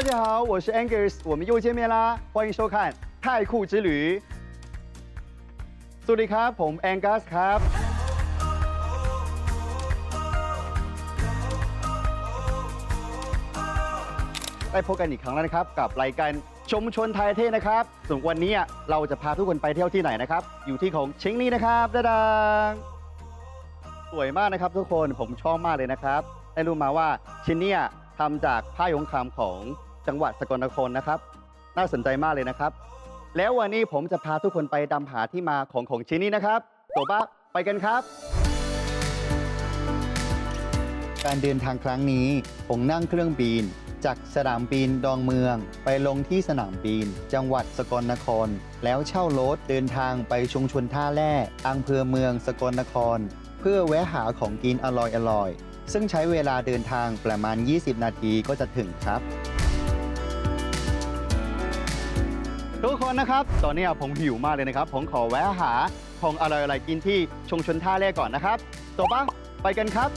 Hello，大家好，我是 Angus，我们又见面啦，欢迎收看《太酷之旅》。สวัสดีครับ ผม Angus ครับ ได้พบกันอีกครั้งแล้วนะครับ กับรายการชมชนไทยเท่นะครับส่วนวันนี้เราจะพาทุกคนไปเที่ยวที่ไหนนะครับ อยู่ที่ของเชงนี่นะครับดาดังสวยมากนะครับทุกคนผมชอบมากเลยนะครับ ได้รู้มาว่าชิ้นเนี้ทำจากผ้ายงคำของ จังหวัดสกลนครนะครับ น่าสนใจมากเลยนะครับ แล้ววันนี้ผมจะพาทุกคนไปดำหาที่มาของของชิ้นนี้นะครับตัวปะไปกันครับ การเดินทางครั้งนี้ ผมนั่งเครื่องบิน จากสนามบินดอนเมือง ไปลงที่สนามบิน จังหวัดสกลนคร แล้วเช่ารถเดินทางไปชุมชนท่าแร่อำเภอเมืองสกลนคร เพื่อแวะหาของกินอร่อยๆซึ่งใช้เวลาเดินทางประมาณ 20 นาทีก็จะถึงครับ ทุกคนนะครับ ตอนนี้ผมหิวมากเลยนะครับ ผมขอแวะหาของอร่อยๆกินที่ชุมชนท่าแร่ก่อนนะครับตัวปะไปกันครับ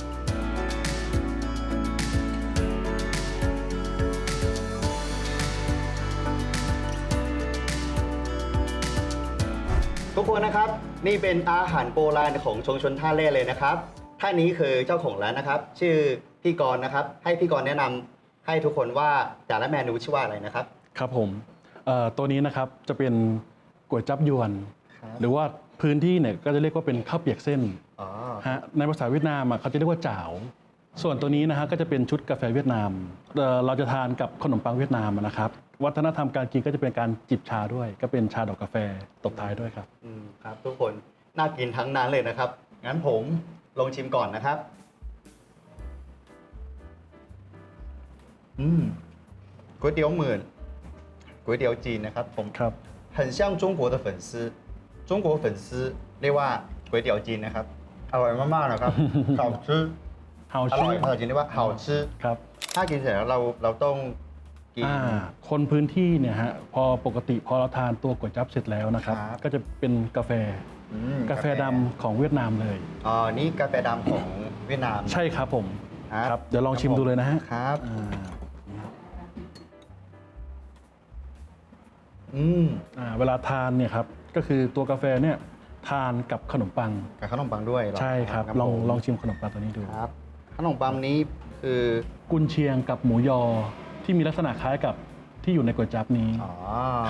ทุกคนนะครับ นี่เป็นอาหารโบราณของชุมชนท่าแร่เลยนะครับท่านนี้คือเจ้าของร้านนะครับ ชื่อพี่กรณ์นะครับ ให้พี่กรณ์แนะนำให้ทุกคนว่าแต่ละเมนูชื่อว่าอะไรนะครับ ครับผม ตัวนี้นะครับจะเป็นก๋วยจับยวนครับหรือว่าพื้นที่เนี่ยก็จะเรียกว่าเป็นข้าวเปียกเส้นอ๋อฮะในภาษาเวียดนามอะเขาจะเรียกว่าจ่าวส่วนตัวนี้นะฮะก็จะเป็นชุดกาแฟเวียดนามเอ่อเราจะทานกับขนมปังเวียดนามนะครับ วัฒนธรรมการกินก็จะเป็นการจิบชาด้วย ก็เป็นชาดอกกาแฟตบท้ายด้วยครับอืมครับทุกคนน่ากินทั้งนั้นเลยนะครับ งั้นผมลองชิมก่อนนะครับ อืมก๋วยเตี๋ยวหมื่น ก๋วยเตี๋ยวจีนนะครับผม ครับ 很像中国的粉丝中国粉丝เรียกว่าก๋วยเตี๋ยวจีนนะครับอร่อยมากๆนะครับ 好吃 เฮา อ ชื่ ร่อย อ ภาษาจีนเรียกว่า好吃 ครับ ถ้ากินเสร็จแล้วเราเราต้องกิน อ่าคนพื้นที่เนี่ยฮะพอปกติพอเราทานตัวก๋วยจับเสร็จแล้วนะครับ ครับ ก็จะเป็นกาแฟ อืม กาแฟดำของเวียดนามเลย อ๋อนี่กาแฟดำของเวียดนาม ใช่ครับผม ครับ ครับเดี๋ยวลองชิมดูเลยนะฮะ ครับ อ่าอืมอ่าเวลาทานเนี่ยครับก็คือตัวกาแฟเนี่ยทานกับขนมปัง กับขนมปังด้วยเหอใช่ครับงั้นลองผมลองชิมขนมปังตัวนี้ดู ครับ ขนมปังนี้คือกุนเชียงกับหมูยอที่มีลักษณะคล้ายกับที่อยู่ในก๋วยจั๊บนี้ อ๋อ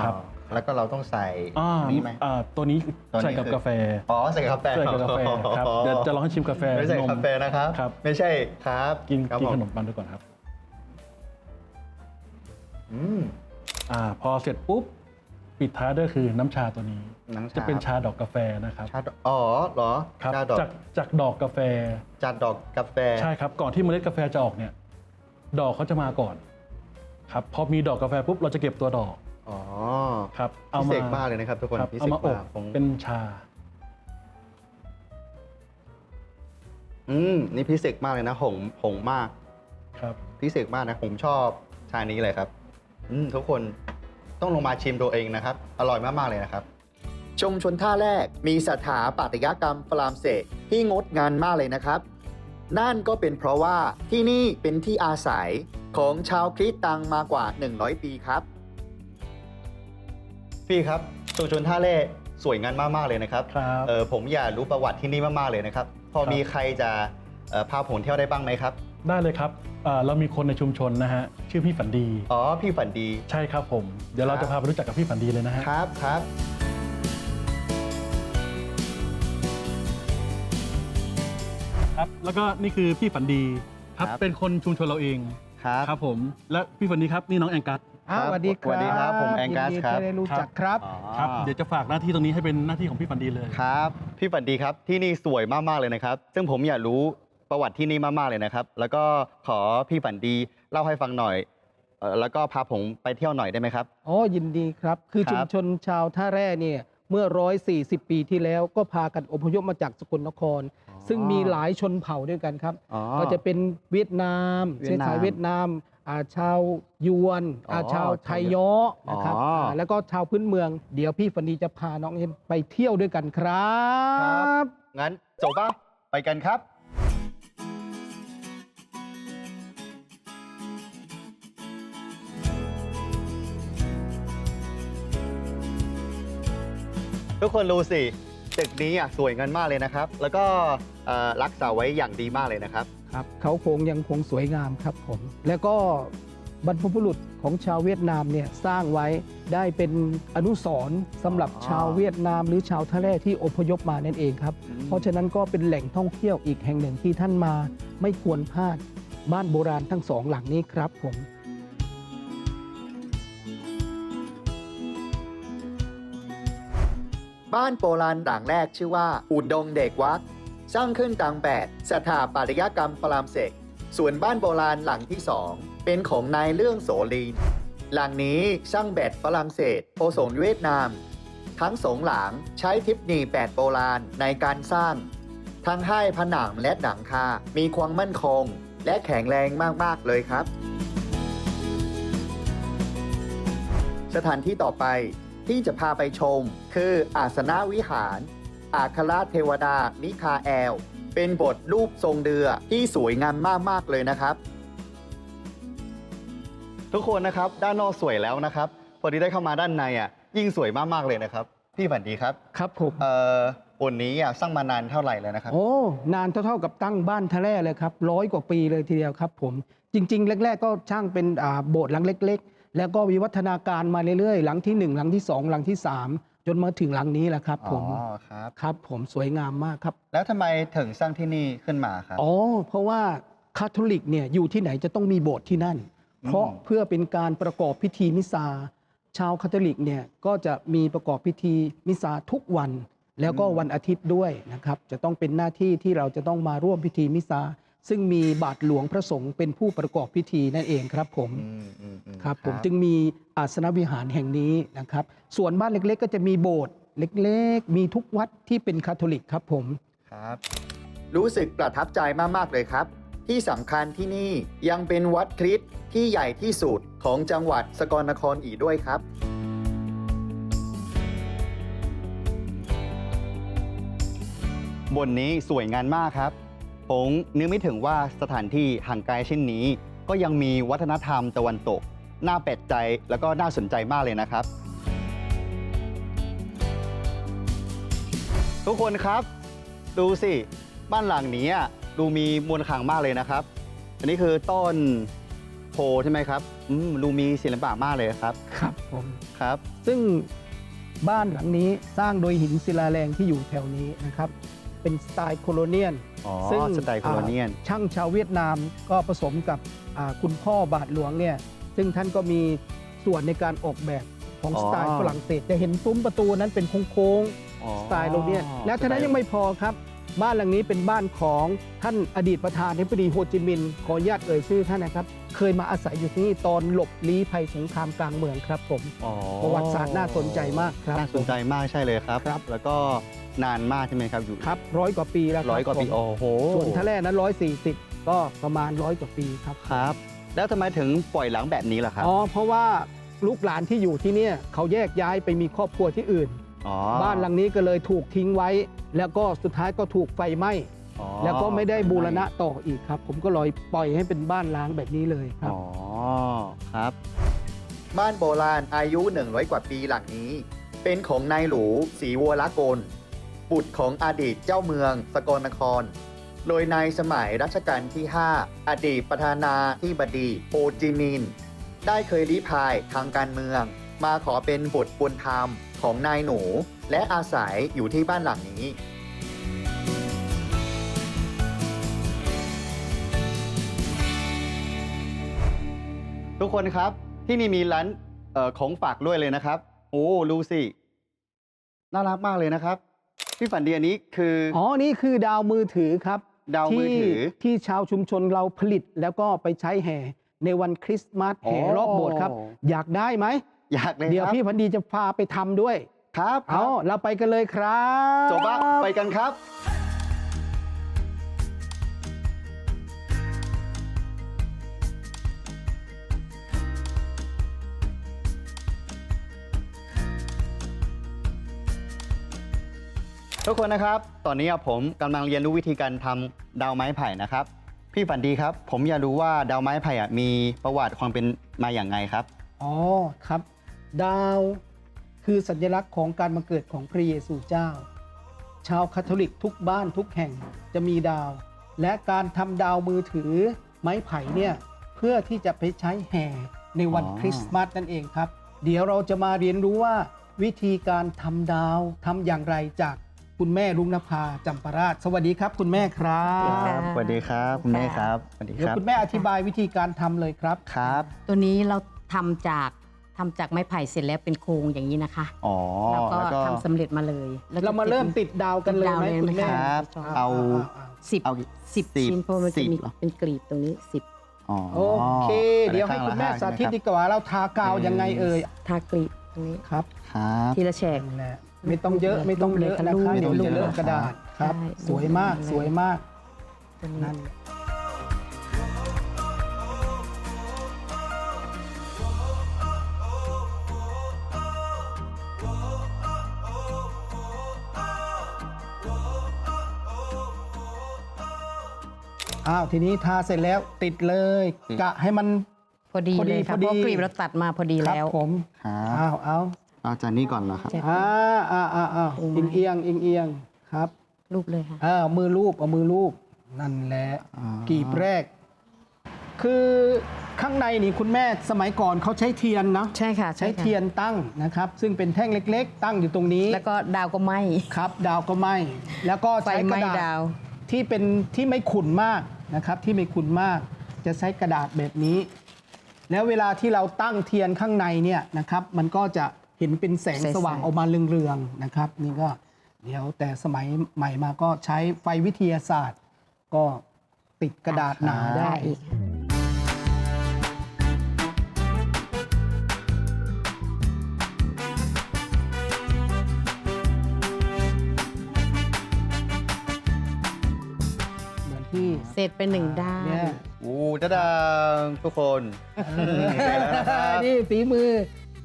ครับ แล้วก็เราต้องใส่อ่านี่ไหม อ่าตัวนี้ตัวนี้ ใส่กับคือกาแฟอ๋อใส่กาแฟใส่กับกาแฟครับเดี๋ยวจะลองให้ชิมกาแฟไม่ใส่นมกาแฟนะครับ ครับ ไม่ใช่ครับกินครับกินผขนมปังด้วยก่อนครับอืม อ่าพอเสร็จปุ๊บ ปิดท้ายด้วยคือน้ำชาตัวนี้ น้ำชา จะเป็นชาดอกกาแฟนะครับชาดอกอ๋อเหรอครับชาดอกจากจากดอกกาแฟ ชาดอกกาแฟ ใช่ครับ ก่อนที่เมล็ดกาแฟจะออกเนี่ย ดอกเขาจะมาก่อน ครับพอมีดอกกาแฟปุ๊บเราจะเก็บตัวดอกอ๋อครับพิเศษมากเลยนะครับทุกคนครับพิเศเอาษมาอบมากผมเป็นชา อืมนี่พิเศษมากเลยนะหงหงมาก ครับ พิเศษมากนะผมชอบชานี้เลยครับ อืมทุกคน ต้องลงมาชิมตัวเองนะครับ อร่อยมาก ๆ เลยนะครับชุมชนท่าแรกมีสถาปัตยกรรมฝรั่งเศสที่งดงามมากเลยนะครับ นั่นก็เป็นเพราะว่าที่นี่เป็นที่อาศัยของชาวคริสตังมากว่า 100 ปีครับ พี่ครับชุมชนท่าแร่สวยงามมาก ๆ เลยนะครับครับเออผมอยากรู้ประวัติที่นี่มาก ๆ เลยนะครับ พอครับมีใครจะเอ่อพาผมเที่ยวได้บ้างไหมครับ ได้เลยครับ อ่าเรามีคนในชุมชนนะฮะชื่อพี่ฝันดี อ๋อ พี่ฝันดี ใช่ครับผม เดี๋ยวเราครับจะพาไปรู้จักกับพี่ฝันดีเลยนะฮะ ครับครับ ครับ แล้วก็นี่คือพี่ฝันดีครับ ครับ เป็นคนชุมชนเราเองครับ ครับผม และพี่ฝันดีครับนี่น้องแองกัสอ่าครับสวัสดีครับสวัสดีครับผมแองกัสยินดีครับ ที่ได้รู้จักครับ อ๋อครับ เดี๋ยวจะฝากหน้าที่ตรงนี้ให้เป็นหน้าที่ของพี่ฝันดีเลย ครับ พี่ฝันดีครับ ที่นี่สวยมาก ๆ เลยนะครับ ซึ่งผมอยากรู้ ประวัติที่นี่มากๆเลยนะครับ แล้วก็ขอพี่ฝันดีเล่าให้ฟังหน่อยเอ่อแล้วก็พาผมไปเที่ยวหน่อยได้ไหมครับ อ๋อยินดีครับ คือครับ ชุมชนชาวท่าแร่เนี่ยเมื่อ 140 ปีที่แล้วก็พากันอพยพมาจากสกลนคร ซึ่งมีหลายชนเผ่าด้วยกันครับ อ๋อ ก็จะเป็นเวียดนามเวีเชื้ยอดนามสายเวียดนามอ่าชาวยวนอ๋ออ่าชาวไทยย้อนะครับอ๋ออ่าแล้วก็ชาวพื้นเมือง เดี๋ยวพี่ฟันดีจะพาน้องเอ็มไปเที่ยวด้วยกันครับงั้นจบปะไปกันครับ ทุกคนรู้สิตึกนี้อะสวยงามมากเลยนะครับ แล้วก็เอ่อรักษาไว้อย่างดีมากเลยนะครับ ครับเขาคงยังคงสวยงามครับผม แล้วก็บรรพบุรุษของชาวเวียดนามเนี่ยสร้างไว้ได้เป็นอนุสรณ์สำหรับอ๋อ ชาวเวียดนาม หรือชาวทะเลที่อพยพมานั่นเองครับ เพราะฉะนั้นก็เป็นแหล่งท่องเที่ยวอีกแห่งหนึ่งที่ท่านมาไม่ควรพลาดบ้านโบราณทั้งสองหลังนี้ครับผม บ้านโบราณหลังแรกชื่อว่า อุดงเด็กวัดสร้างขึ้นกลางแปดสถาปัตยกรรมปรามเสกส่วนบ้านโบราณหลังที่สองเป็นของนายเรื่องโสลีน หลังนี้สร้างแบบฝรั่งเศสโอโซนเวียดนาม ทั้งสองหลังใช้ทิปนีแบบโบราณในการสร้าง ทั้งให้ผนังและหลังคา มีความมั่นคง และแข็งแรงมากๆเลยครับสถานที่ต่อไป ที่จะพาไปชม คืออาสนะวิหาร อาคราเทวดา มิคาแอล เป็นบทรูปทรงเรือที่สวยงามมาก ๆ เลยนะครับ ทุกคนนะครับด้านนอกสวยแล้วนะครับ พอดีได้เข้ามาด้านในอะยิ่งสวยมาก ๆ เลยนะครับ พี่ฝันดีครับ ครับผมเอ่อบนนี้อะสร้างมานานเท่าไหร่แล้วนะครับ โอ้นานเท่าๆกับตั้งบ้านทะเลเลยครับร้อยกว่าปีเลยทีเดียวครับผมจริง ๆ แรก ๆ ก็ช่างเป็นอ่าโบสถ์หลังเล็กๆ แล้วก็วิวัฒนาการมาเรื่อยๆ หลังที่ 1 หลังที่ 2 หลังที่ 3 จนมาถึงหลังนี้แหละครับอ๋ผอมครับ ครับผมสวยงามมากครับ แล้วทำไมถึงสร้างที่นี่ขึ้นมาครับ อ๋อ เพราะว่าคาทอลิกเนี่ยอยู่ที่ไหนจะต้องมีโบสถ์ที่นั่น เพราะเพื่อเป็นการประกอบพิธีมิซาชาวคาทอลิกเนี่ยก็จะมีประกอบพิธีมิซาทุกวัน แล้วก็วันอาทิตย์ด้วยนะครับ จะต้องเป็นหน้าที่ที่เราจะต้องมาร่วมพิธีมิซา ซึ่งมีบาทหลวงพระสงฆ์เป็นผู้ประกอบพิธีนั่นเองครับผมอืมอืมอืมครับผมจึงมีอาสนวิหารแห่งนี้นะครับ ส่วนบ้านเล็กๆ ก็จะมีโบสถ์เล็กๆ มีทุกวัดที่เป็นคาทอลิกครับผมครับ รู้สึกประทับใจมากๆเลยครับ ที่สำคัญที่นี่ยังเป็นวัดคริสต์ที่ใหญ่ที่สุดของจังหวัดสกลนครอีกด้วยครับบนนี้สวยงามมากครับ ผมนึกไม่ถึงว่าสถานที่ห่างไกลเช่นนี้ ก็ยังมีวัฒนธรรมตะวันตก น่าแปลกใจแล้วก็น่าสนใจมากเลยนะครับ ทุกคนครับ ดูสิ บ้านหลังนี้อะดูมีมูลค่ามากเลยนะครับ อันนี้คือต้นโพใช่ไหมครับอืมดูมีศิลปะมากเลยครับครับผมครับ ซึ่งบ้านหลังนี้สร้างโดยหินศิลาแรงที่อยู่แถวนี้นะครับ เป็นสไตล์โคโลเนียน อ๋อซึ่ง สไตล์โคโลเนียนอ่าช่างชาวเวียดนามก็ผสมกับอ่าคุณพ่อบาทหลวงเนี่ยซึ่งท่านก็มีส่วนในการออกแบบของอ๋อ สไตล์ฝรั่งเศสจะเห็นซุ้มประตูนั้นเป็นโค้งอ๋อๆสไตล์โรเนียนแล้วเท่านั้นยังไม่พอครับ บ้านหลังนี้เป็นบ้านของท่านอดีตประธานาธิบดีโฮจิมินห์ขออนุญาตเอ่ยชื่อท่านนะครับ เคยมาอาศัยอยู่ที่นี่ตอนหลบลี้ภัยสงครามกลางเมืองครับผม อ๋อประวัติศาสตร์น่าสนใจมากครับ น่าสนใจมากใช่เลยครับ ครับ แล้วก็นานมากใช่ไหมครับอยู่ครับร้อยกว่าปีแล้วคบร้อยกว่าปีผมโอ้โหส่วนทะเลนั้นร้อยสี่สิบก็ประมาณร้อยกว่าปีครับ ครับ แล้วทำไมถึงปล่อยหลังแบบนี้ล่ะครับอ๋อ เพราะว่าลูกหลานที่อยู่ที่เนี่ยเขาแยกย้ายไปมีครอบครัวที่อื่นอ๋อบ้านหลังนี้ก็เลยถูกทิ้งไว้ แล้วก็สุดท้ายก็ถูกไฟไหม้ อ๋อแล้วก็ไม่ได้บูรณะต่ออีกครับ ผมก็เลยปล่อยให้เป็นบ้านล้างแบบนี้เลยครับ อ๋อครับ บ้านโบราณอายุ 100 กว่าปีหลังนี้ เป็นของนายหลูศรีวัวละกลบุตรของอดีตเจ้าเมืองสกลนคร โดยในสมัยรัชกาลที่ 5 อดีตประธานาธิบดีโฮจิมินห์ได้เคยลี้พายทางการเมือง มาขอเป็นบุตรบุญธรรมของนายหนู และอาศัยอยู่ที่บ้านหลังนี้ ทุกคนครับที่นี่มีร้านเอ่อของฝากด้วยเลยนะครับ โอ้ลูสิน่ารักมากเลยนะครับ พี่ฝันดีอันนี้คืออ๋อ นี่คือดาวมือถือครับดาวมือถือ ที่ที่ชาวชุมชนเราผลิตแล้วก็ไปใช้แห่ ในวันคริสต์มาสแห่รอบโบสถ์ครับอ๋ออยากได้ไหม อยากเลยเดี๋ยวครับพี่พันดีจะพาไปทำด้วย ครับครัเอาบเราไปกันเลยครับ จบะไปกันครับ ทุกคนนะครับ ตอนนี้ผมกำลังเรียนรู้วิธีการทำดาวไม้ไผ่นะครับ พี่ฝันดีครับ ผมอยากรู้ว่าดาวไม้ไผ่อะมีประวัติความเป็นมาอย่างไงครับ อ๋อครับ ดาวคือสัญลักษณ์ของการมาเกิดของพระเยซูเจ้า ชาวคาทอลิกทุกบ้านทุกแห่งจะมีดาว และการทำดาวมือถือไม้ไผ่เนี่ยเพื่อที่จะไปใช้แห่ในวันอ๋อคริสต์มาสนั่นเองครับ เดี๋ยวเราจะมาเรียนรู้ว่าวิธีการทำดาวทำอย่างไรจาก คุณแม่ลุงนภาจำปาราช สวัสดีครับ คุณแม่ครัสวัสดีบค่ะสวัสดีครับ คุณแม่ครับสวัสดีเดี๋ยควรับคุณแม่อธิบายวิธีการทำเลยครับ ครับ ตัวนี้เราทำจากทำจากไม้ไผ่เสร็จแล้วเป็นโครงอย่างนี้นะคะอ๋อแล้วก็แล้วก็ทำสำเร็จมาเลยแล้วก็เรามาเริ่มติดดาวกันเลยไหมติดดาวเลยคุณแม่ไหมครับ เอาสิบเอา สิบชิ้นเพราะมันจะมีสิบเหรอเป็นกรีบตรงนี้สิบอ๋อโอเค เดี๋ยวให้คุณแม่สาธิตดีกว่าเราทากาวยังไงเอ่ยทากรีบตรงนี้ครับ ครับ ทีละแฉกนั่นแหละ ไม่ต้องเยอะไม่ต้องเยอะนะคะไม่เดี๋ต้ยอวงเยจะอะเลอะกระดาษครับใช่สวยมากสวยมากตัวนี้นั่นแหละอ้าวทีนี้ทาเสร็จแล้วติดเลยติดกะให้มันพอดีพอดีเลยค่ะพอเพดีราะกรีบเราตัดมาพอดีครับแล้วผมครับอ้าวเอา เอาจากนี่ก่อนเหรอครับใช่อ่าอ่าอ่าอ่าโอ้ยเอียงเอียงเอียงเอียงครับรูปเลยค่ะ อ่าเอามือรูปเอามือรูปนั่นแหละอ่ากีบแรก คือข้างในนี่คุณแม่สมัยก่อนเขาใช้เทียนนะใช่ค่ะใช้ค่ะเทียนตั้งนะครับ ซึ่งเป็นแท่งเล็ก ๆ ตั้งอยู่ตรงนี้ แล้วก็ดาวก็ไหมครับ ดาวก็ไหมแล้วก็ไฟใช้กไหม้ระดาษดาว ที่เป็นที่ไม่ขุ่นมากนะครับ ที่ไม่ขุ่นมาก จะใช้กระดาษแบบนี้ แล้วเวลาที่เราตั้งเทียนข้างในเนี่ยนะครับ มันก็จะเห็นเป็นแสงใสๆสว่างออกมาเรืองๆนะครับ นี่ก็เดี๋ยวแต่สมัยใหม่มาก็ใช้ไฟวิทยาศาสตร์ ก็ติดกระดาษหนาได้ได้อีกเหมือนที่เสร็จเป็นหนึ่งด้านเนี่ยอู้ดาดังทุกคนเสร็จแล้วนะครับนี่ฝีมือ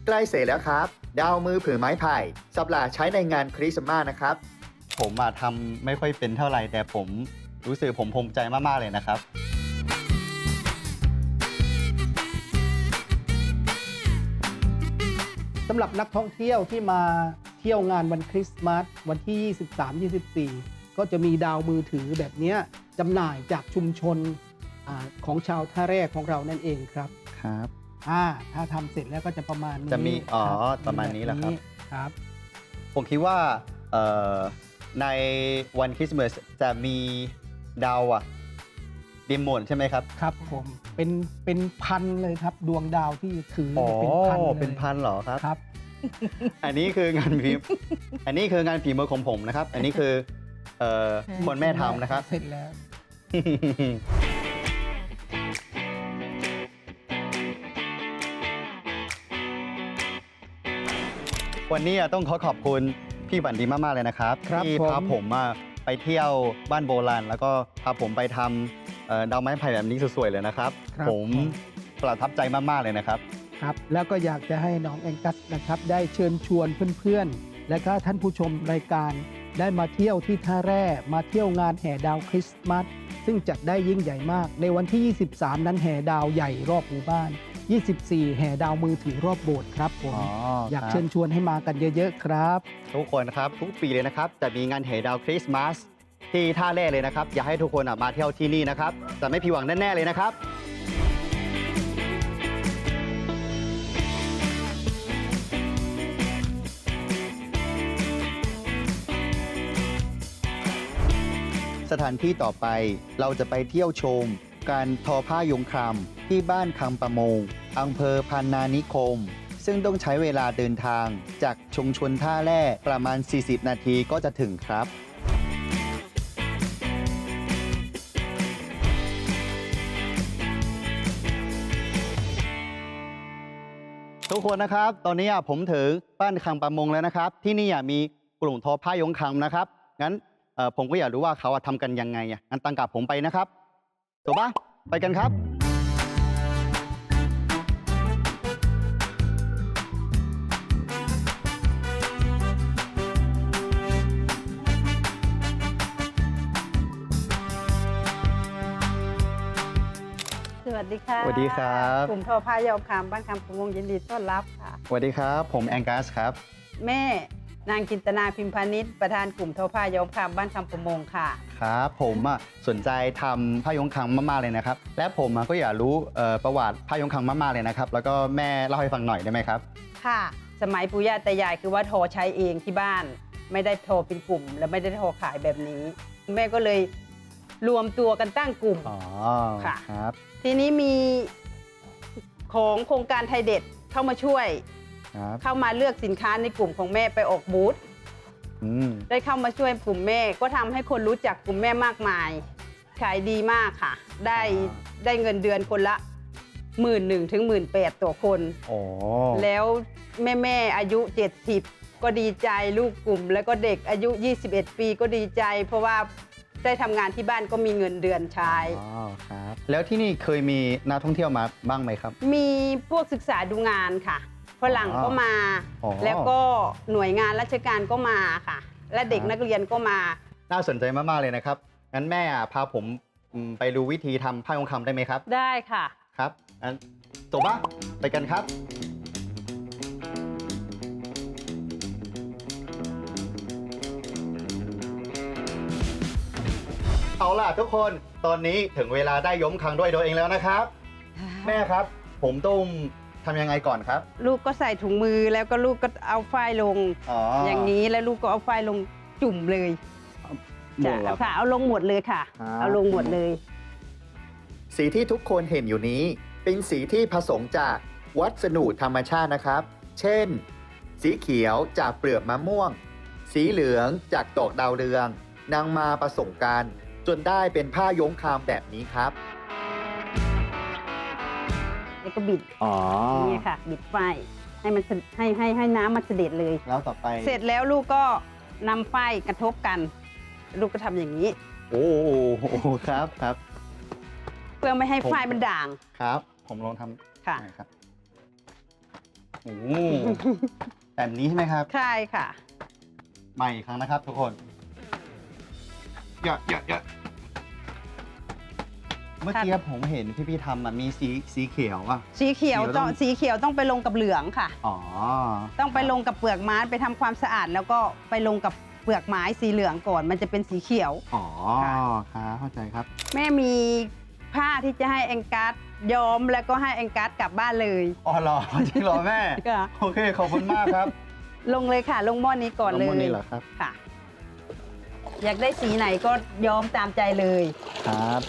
ใกล้เสร็จแล้วครับ ดาวมือผือไม้ไผ่สำหรับใช้ในงานคริสต์มาสนะครับ ผมอะทำไม่ค่อยเป็นเท่าไหร่แต่ผมรู้สึกผมภูมิใจมาก ๆ เลยนะครับ สำหรับนักท่องเที่ยวที่มาเที่ยวงานวันคริสต์มาสวันที่ 23-24 ก็จะมีดาวมือถือแบบเนี้ยจำหน่ายจากชุมชนอาของชาวท่าแร่ของเรานั่นเองครับ ครับ อ่าถ้าทำเสร็จแล้วก็จะประมาณนี้จะมีอ๋อคบประมาณนี้แหละครับ ครับ ผมคิดว่าเอ่อในวันคริสต์มาสจะมีดาวอะดิมหมนใช่ไหมครับครับผมเป็นเป็นพันเลยครับ ดวงดาวที่ถืออ๋อเป็นพันเลยเป็นพันเหรอครับ ครับ อันนี้คืองานฝีอันนี้คืองานฝีมือของผมนะครับ อันนี้คือเอ่อคนแม่ทำนะครับ เสร็จแล้ว วันนี้อะต้องขอขอบคุณพี่บันดีมากๆเลยนะครับครับที่ผมพาผมมาไปเที่ยวบ้านโบราณแล้วก็พาผมไปทำเอ่อดาวไม้ไผ่แบบนี้สวยๆเลยนะครับ ครับผม ประทับใจมากๆเลยนะครับ ครับแล้วก็อยากจะให้น้องแองกัสนะครับ ได้เชิญชวนเพื่อนๆ และก็ท่านผู้ชมรายการ ได้มาเที่ยวที่ท่าแร่มาเที่ยวงานแห่ดาวคริสต์มาสซึ่งจัดได้ยิ่งใหญ่มาก ในวันที่ 23 นั้นแห่ดาวใหญ่รอบหมู่บ้าน 24 แห่ดาวมือถือรอบโบสถ์ครับผมอ๋ออยากครับเชิญชวนให้มากันเยอะๆครับ ทุกคนครับทุกปีเลยนะครับจะมีงานเหดาวคริสต์มาสที่ท่าแร่เลยนะครับ อยากให้ทุกคนอะมาเที่ยวที่นี่นะครับจะไม่ผิดหวังแน่ๆเลยนะครับ สถานที่ต่อไปเราจะไปเที่ยวชม การทอผ้ายงครามที่บ้านคำประมงอำเภอพันนานิคม ซึ่งต้องใช้เวลาเดินทางจากชุมชนท่าแร่ประมาณ 40 นาทีก็จะถึงครับทุกคนนะครับ ตอนนี้ผมถึงบ้านคังประมงแล้วนะครับ ที่นี่มีกลุ่มทอผ้ายงคำนะครับ งั้นผมก็อยากรู้ว่าเขาอะทำกันยังไงงั้นตังกับผมไปนะครับ ถูกปะไปกันครับ สวัสดีค่ะสวัสดีครับ กลุ่มทอผ้ายอมคำบ้านคำประมงยินดีต้อนรับค่ะ สวัสดีครับ ผมแองกัสครับ แม่ นางจินตนาพิมพานิชประธานกลุ่มทอผ้าย้อมคามบ้านคำประมงค่ะ ครับผมอะสนใจทำผ้ายงคังมากๆเลยนะครับ และผมอะก็อยากรู้เอ่อประวัติผ้ายงคังมากๆเลยนะครับ แล้วก็แม่เล่าให้ฟังหน่อยได้ไหมครับ ค่ะ สมัยปู่ย่าตายายคือว่าทอใช้เองที่บ้าน ไม่ได้ทอเป็นกลุ่ม และไม่ได้ทอขายแบบนี้ แม่ก็เลยรวมตัวกันตั้งกลุ่ม อ๋อค่ะ ครับ ทีนี้มีของโครงการไทยเด็ดเข้ามาช่วย ครับเข้ามาเลือกสินค้าในกลุ่มของแม่ไปออกบูธอืมได้เข้ามาช่วยกลุ่มแม่ก็ทำให้คนรู้จักกลุ่มแม่มากมาย ขายดีมากค่ะ ได้ได้เงินเดือนคนละหมื่นหนึ่งถึงหมื่นแปดต่อคนโอ้แล้วแม่แม่ๆอายุ 70 ก็ดีใจลูกกลุ่ม แล้วก็เด็กอายุ 21 ปีก็ดีใจ เพราะว่าได้ทำงานที่บ้านก็มีเงินเดือนใช้ อ๋อครับ แล้วที่นี่เคยมีนักท่องเที่ยวมาบ้างไหมครับ มีพวกศึกษาดูงานค่ะ ฝรั่งก็มา อ๋อ แล้วก็หน่วยงานราชการก็มาค่ะ และเด็กครับนักเรียนก็มา น่าสนใจมากๆเลยนะครับ งั้นแม่อะพาผมอืมไปดูวิธีทำผ้ายงคำได้ไหมครับ ได้ค่ะ ครับงั้นจบปะไปกันครับ เอาล่ะทุกคน ตอนนี้ถึงเวลาได้ย้มคังด้วยตัวเองแล้วนะครับ แม่ครับ ผมต้อง ทำยังไงก่อนครับ ลูกก็ใส่ถุงมือแล้วก็ลูกก็เอาฝ้ายลง อ๋อออย่างนี้แล้วลูกก็เอาฝ้ายลงจุ่มเลยหมจ้ะดแล้ว ค่ะเอาลงหมดเลยค่ะครับเอาลงหมดเลย สีที่ทุกคนเห็นอยู่นี้ เป็นสีที่ผสมจากวัสดุธรรมชาตินะครับ เช่น สีเขียวจากเปลือกมะม่วง สีเหลืองจากดอกดาวเรืองนำมาผสมกัน จนได้เป็นผ้าย้อมคามแบบนี้ครับ แล้วก็บิดอ๋ออย่างนี้ยค่ะ บิดฝ้ายให้มันเสให้ให้ให้น้ำมันเสด็จเลย แล้วต่อไปเสร็จแล้วลูกก็นำฝ้ายกระทบกัน ลูกก็ทำอย่างนี้ โอ้โหครับครับ เพื่อไม่ให้ผมฝ้ายมันด่างครับ ผมลองทำค่ะ หน่อยครับโอ้โหแบบนี้ใช่ไหมครับ ใช่ค่ะ ใหม่อีกครั้งนะครับทุกคนอย่าอย่าอย่า เมื่อกี้ผมเห็นพี่ๆทำอะมีสีสีเขียวอะ สีเขียวเดี๋ยวต้ต้ออง งสีเขียวต้องไปลงกับเหลืองค่ะ อ๋อต้องไปลงกับเปลือกไม้ไปทำความสะอาด แล้วก็ไปลงกับเปลือกไม้สีเหลืองก่อน มันจะเป็นสีเขียว อ๋อค่ะครับเข้าใจครับ แม่มีผ้าที่จะให้แองกัสย้อมแล้วก็ให้แองกัสกลับบ้านเลยอ๋อเหรอ จริงเหรอแม่ ค่ะโอเค ขอบคุณมากครับลงเลยค่ะ ลงหม้อนี้ก่อนเลยแล้วหม้อนี้เหรอครับ ค่ะ อยากได้สีไหนก็ย้อมตามใจเลย ครับ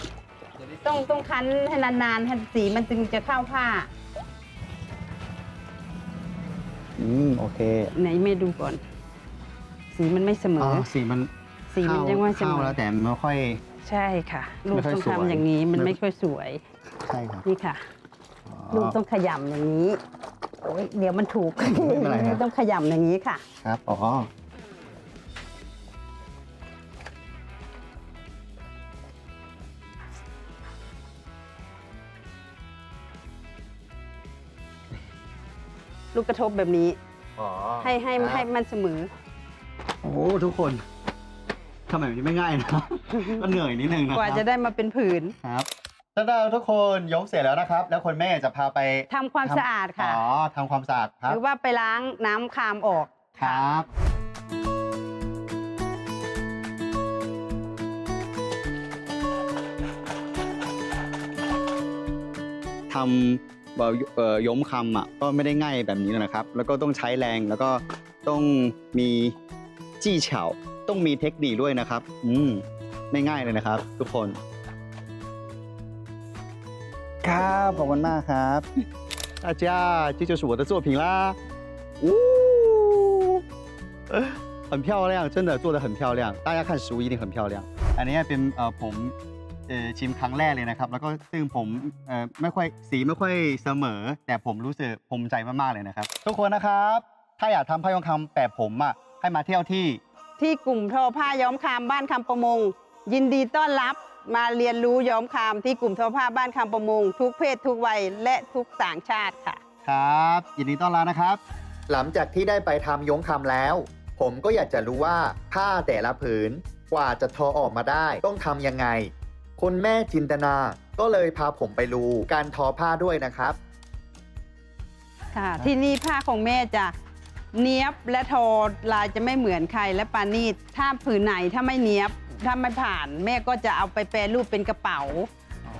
ต้องต้องคั้นให้นานๆให้สีมันจึงจะเข้าผ้า อืมโอเคไหนแม่ดูก่อน สีมันไม่เสมอ๋ออ สีมันสีมันยังไม่เสเข้ามอแล้วแต่ไม่ค่อย ใช่ค่ะ ลูกไม่ค่อยต้องสวย ทำอย่างนี้มันไม่ไม่ค่อยสวย ใช่ครับนี่ค่ะ อ๋อลูกต้องขยำอย่างนี้ โอ้ยเดี๋ยวมันถูกไม่เป็นไรครับ ต้องขยำอย่างนี้ค่ะ ครับอ๋อ ลูกกระทบแบบนี้ อ๋อให้ให้ครับให้มันเสมอ โอ้ทุกคนทำแบบนี้ไม่ง่ายนะ ก็เหนื่อยนิดนึงนะกว่าจะได้มาเป็นผืนครับตาดาวทุกคนยกเสร็จแล้วนะครับ แล้วคนแม่จะพาไปทำความทำสะอาดค่ะ อ๋อทำความสะอาดครัหบรือว่าไปล้างน้ำคามออกคค่ะ รับ ทำแบบเอ่อ ย้มคำอ่ะก็ไม่ได้ง่ายแบบนี้นะครับ แล้วก็ต้องใช้แรงแล้วก็ต้องมีจี้เฉาต้องมีเทคนิคด้วยนะครับ อืมไม่ง่ายเลยนะครับ ทุกคน ครับขอบคุณมากครับ大家这就是我的作品啦呜呃很漂亮真的做的很漂亮大家看食物一定很漂亮อันนี้เป็นเอ่อผม เอ่อชิมครั้งแรกเลยนะครับ แล้วก็ซึ่งผมเอ่อไม่ค่อยสีไม่ค่อยเสมอ แต่ผมรู้สึกภูมิใจมากๆเลยนะครับ ทุกคนนะครับ ถ้าอยากทำผ้ายองคำแบบผมอะให้มาเที่ยวที่ ที่กลุ่มทอผ้าย้อมคามบ้านคำประมง ยินดีต้อนรับมาเรียนรู้ย้อมคามที่กลุ่มทอผ้าบ้านคำประมง ทุกเพศทุกวัยและทุกต่างชาติค่ะ ครับยินดีต้อนรับนะครับ หลังจากที่ได้ไปทำย้อมคำแล้ว ผมก็อยากจะรู้ว่าผ้าแต่ละผืน กว่าจะทอออกมาได้ ต้องทำยังไง คุณแม่จินตนา ก็เลยพาผมไปดูการทอผ้าด้วยนะครับ ค่ะ ที่นี่ผ้าของแม่จะเนียบและทอลายจะไม่เหมือนใครและปานีตถ้าผืนไหนถ้าไม่เนียบถ้าไม่ผ่าน แม่ก็จะเอาไปแปรรูปเป็นกระเป๋าอ๋อ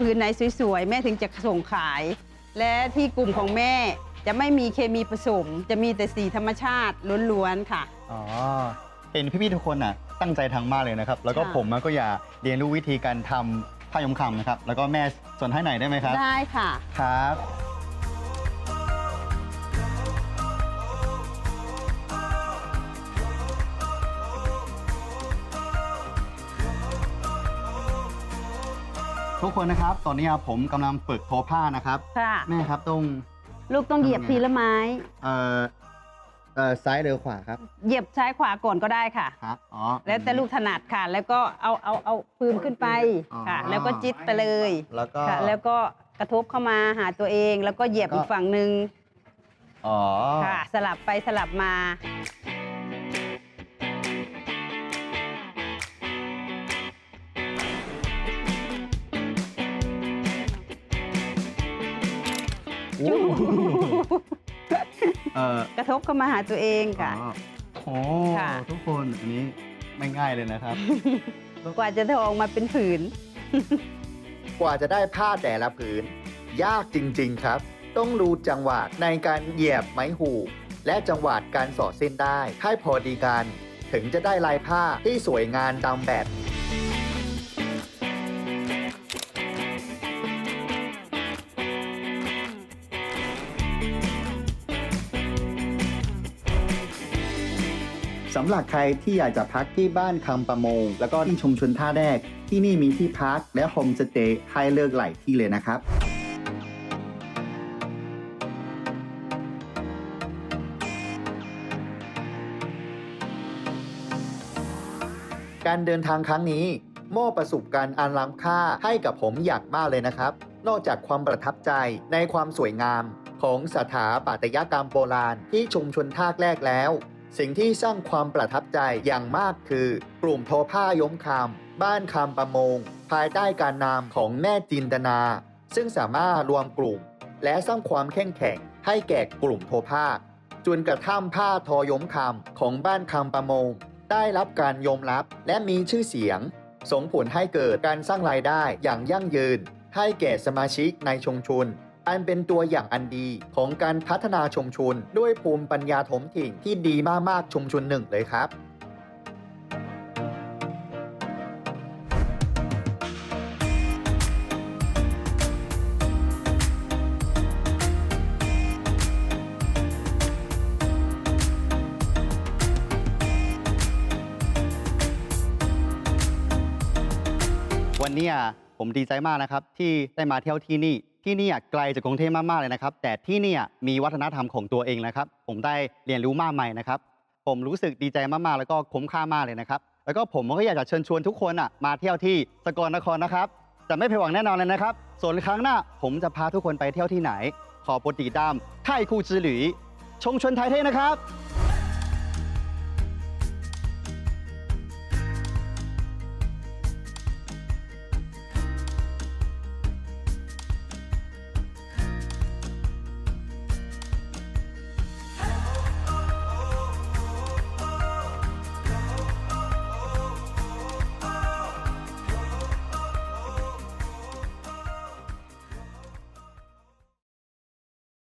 ผืนไหนสวยๆ แม่ถึงจะส่งขาย และที่กลุ่มของแม่จะไม่มีเคมีผสม จะมีแต่สีธรรมชาติล้วนๆค่ะ อ๋อ เห็นพี่ๆทุกคนน่ะ ตั้งใจทำมากเลยนะครับ แล้วก็ค่ะ ผมอะก็อยากเรียนรู้วิธีการทำผ้ายมคำนะครับ แล้วก็แม่สอนให้หน่อยได้ไหมครับ ได้ค่ะ ครับ ทุกคนนะครับ ตอนนี้ผมกำลังฝึกโทอผ้านะครับ ค่ะ แม่ครับต้อง ลูกต้องเหยียบทีละไม้ เอ่อ เอ่อซ้ายหรือขวาครับเหยียบซ้ายขวาก่อนก็ได้ค่ะ ครับอ๋อ แล้วแต่ลูกถนัดค่ะ แล้วก็เอาเอาเอาปืนขึ้นไปค่ะอ๋อแล้วก็จิตไปเลยแล้วก็ค่ะ แล้วก็กระทบเข้ามาหาตัวเอง แล้วก็เหยียบก็อีกฝั่งหนึ่งอ๋อค่ะ สลับไปสลับมา โอ้โห เอ่อ กระทบเข้ามาหาตัวเองค่ะ อ๋อโอ้ค่ะ ทุกคนอันนี้ไม่ง่ายเลยนะครับ กว่าจะทอออกมาเป็นผืน กว่าจะได้ผ้าแต่ละผืน ยากจริง ๆ ครับ ต้องรู้จังหวะในการเหยียบไม้หูกและจังหวะการสอดเส้นได้ให้พอดีกัน ถึงจะได้ลายผ้าที่สวยงามตามแบบ สำหรับใครที่อยากจะพักที่บ้านคำประมง แล้วก็ที่ชุมชนท่าแรก ที่นี่มีที่พักและโฮมสเตย์ให้เลือกหลายที่เลยนะครับการเดินทางครั้งนี้มอบประสบการณ์อันล้ำค่าให้กับผมอยางมากเลยนะครับ นอกจากความประทับใจในความสวยงามของสถาปัตยกรรมโบราณที่ชุมชนท่าแรกแล้ว สิ่งที่สร้างความประทับใจอย่างมากคือ กลุ่มโทอผ้าย้มคำบ้านคำประมง ภายใต้การนำของแม่จินตนา ซึ่งสามารถรวมกลุ่ม และสร้างความเข้มแข็งให้แก่กลุ่มโทอผ้าจนกระทั่งผ้าทอย้มคำของบ้านคำประมง ได้รับการยอมรับและมีชื่อเสียง ส่งผลให้เกิดการสร้างรายได้อย่างยั่งยืน ให้แก่สมาชิกในชุมชน อันเป็นตัวอย่างอันดีของการพัฒนาชุมชนด้วยภูมิปัญญาท้องถิ่นที่ดีมากๆชุมชนหนึ่งเลยครับวันนี้ผมดีใจมากนะครับที่ได้มาเที่ยวที่นี่ ที่นี่ไกลจากกรุงเทพมากๆเลยนะครับ แต่ที่นี่มีวัฒนธรรมของตัวเองนะครับ ผมได้เรียนรู้มากมายนะครับ ผมรู้สึกดีใจมากๆ แล้วก็คุ้มค่ามากเลยนะครับ แล้วก็ผมก็อยากจะเชิญชวนทุกคนอะมาเที่ยวที่สกลนครนะครับแต่ไม่ผิดหวังแน่นอนเลยนะครับ ส่วนครั้งหน้าผมจะพาทุกคนไปเที่ยวที่ไหน ขอโปรดติดตามไทยคู่จือหลีชงชวนไทยเท่นะครับ